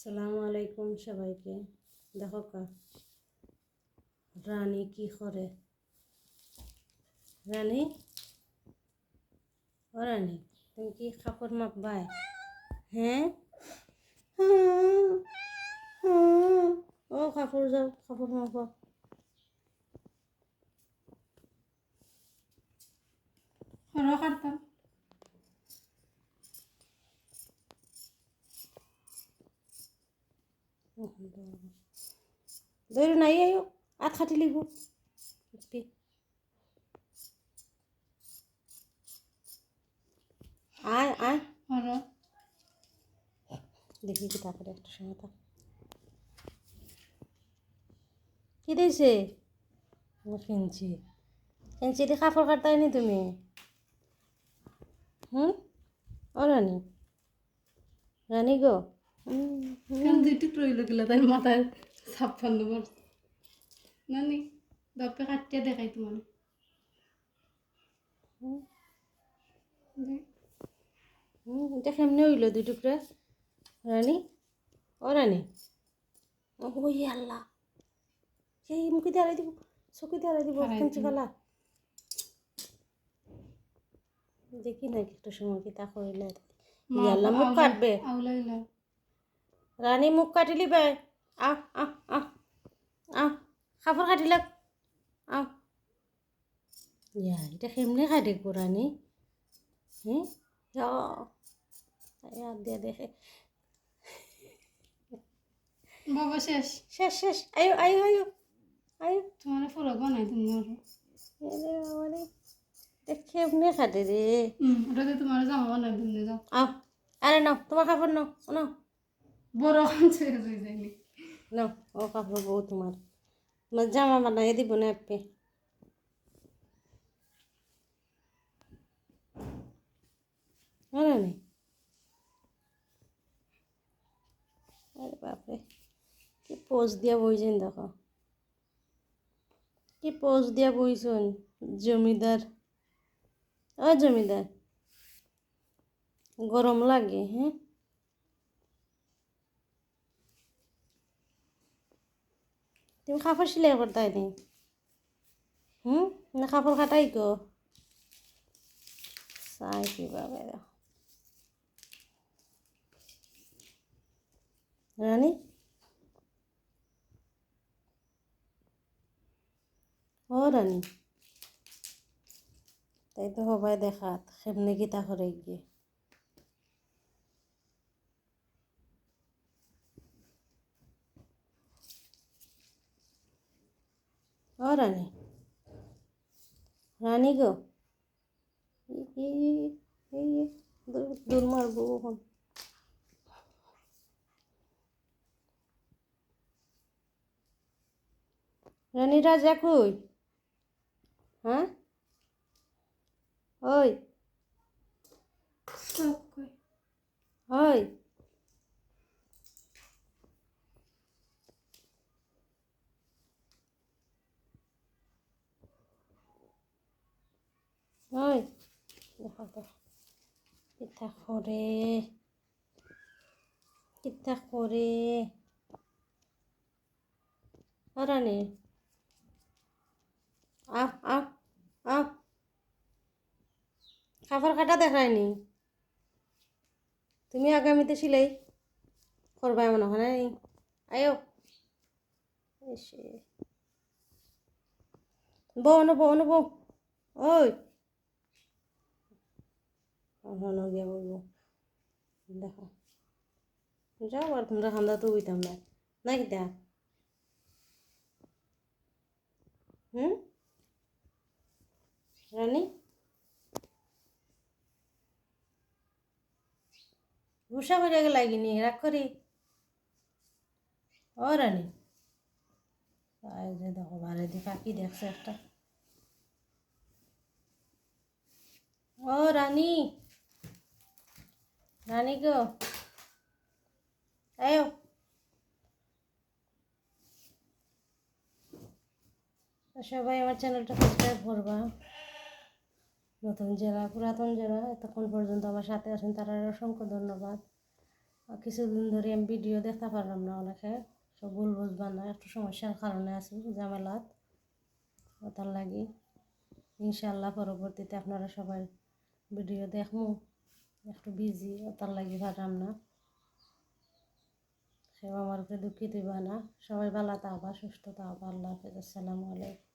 সালামু আলাইকুম সবাইকে। দেখো কা, রানী কি করে? রানী? ও রানী, তুমি কি কাপড় মাপবাই হ্যাঁ? ও কাপড় যাও, কাপড় মাপো কাটতাম। ধরো নাই আয়ো আত খাটি লিব আয় আয় দেখি কি তারপরে একটা সময় থাক কি দিয়েছে ও কিনছি কিনছি দিয়ে কাপড় কাটতে নি তুমি হুম ও রানী রানী গো হুম, হুম। কেন দুই টুকরো হইল গেলো তাই মাথায় ছাপ্পান্ন বার। নানি দপে কাটিয়ে দেখাই তোমার। হুম, এটা কেমনে হইল দুই টুকরা। রানী ও রানী। ও ওই আল্লাহ। সেই মুখে দিয়ে দিব চোখে দিয়ে দিব দেখি না একটা সময় কি তা আল্লাহ মুখ কাটবে। রানী মুখ কাটিলি বে আহ আহ আহ আহ কাপড় কাটিলাক আহ। ইয়া এটা কেমনে কাটে গো রানী হ্যাঁ দিয়া দেখে। বাবা শেষ। শেষ শেষ। আয়ো আয়ো আয়ো আয়ো। তোমার ফরক বানাই তুমি আরও এরে বাবা রে এটা কেমনে কাটে রে হুম ওটাতে তোমার জামা বানাই তুমি যাও আও আরে নাও তোমার কাপড় নাও নাও। বড় হয়ে যায়নি। নাও, ও কাপড় বউ তোমার। তোমার জামা বানাই দিব না আপনি নেই আরে বাপরে, কি পোজ দিয়া বইছেন দেখো। কি পোজ দিয়া বইছেন, জমিদার। ও জমিদার। গরম লাগে হ্যাঁ? তুমি কাপড় সেলাই করতে নি? হুম? না কাপড় কাটাই গো। চাই কীভাবে রানী? ও রানী। তাই তো সবাই দেখাত সেমনি কিতা করে গিয়ে। ও রানী। রানী গো। দূর- মারবো এখন রানী রাজা কই হ্যাঁ? ওই। ওই। ওই, দেখো তো, কিতা কিতা করে। রানী আপ আপ কাপড় কাটা দেখায়নি। তুমি আগামীতে সিলাই করবা মনে হয় নাই? আয়ো। এসে। বউ না বউ না বউ। ওই। ওখানে গিয়ে বলব। দেখো। যাও আর তোমরা খান্দা তো উইতাম না। না কি দেখ হুম? রানী? ভূষা করে লাগিনি রাগ করি? ও রানী। দেখো বারে দি পাখি দেখছে একটা। ও রানী! রানী গো। আয়ো সবাই আমার চ্যানেলটা সাবস্ক্রাইব করবা। নতুন যারা, পুরাতন যারা, এতক্ষণ পর্যন্ত আমার সাথে আছেন তারা অসংখ্য ধন্যবাদ। কিছুদিন ধরে আমি ভিডিও দেখতে পারলাম না অনেকে। সব ভুল বুঝবা না, একটু সমস্যার কারণে আছি, ঝামেলাত। ওটার লাগি। ইনশাল্লাহ পরবর্তীতে আপনারা সবাই ভিডিও দেখমু। একটু বিজি তার লাগি পারলাম না। সে আমার উপরে দুঃখিত না। সবাই ভালো আবার সুস্থ আবার আল্লাহ হাফেজ। আসসালামু আলাইকুম।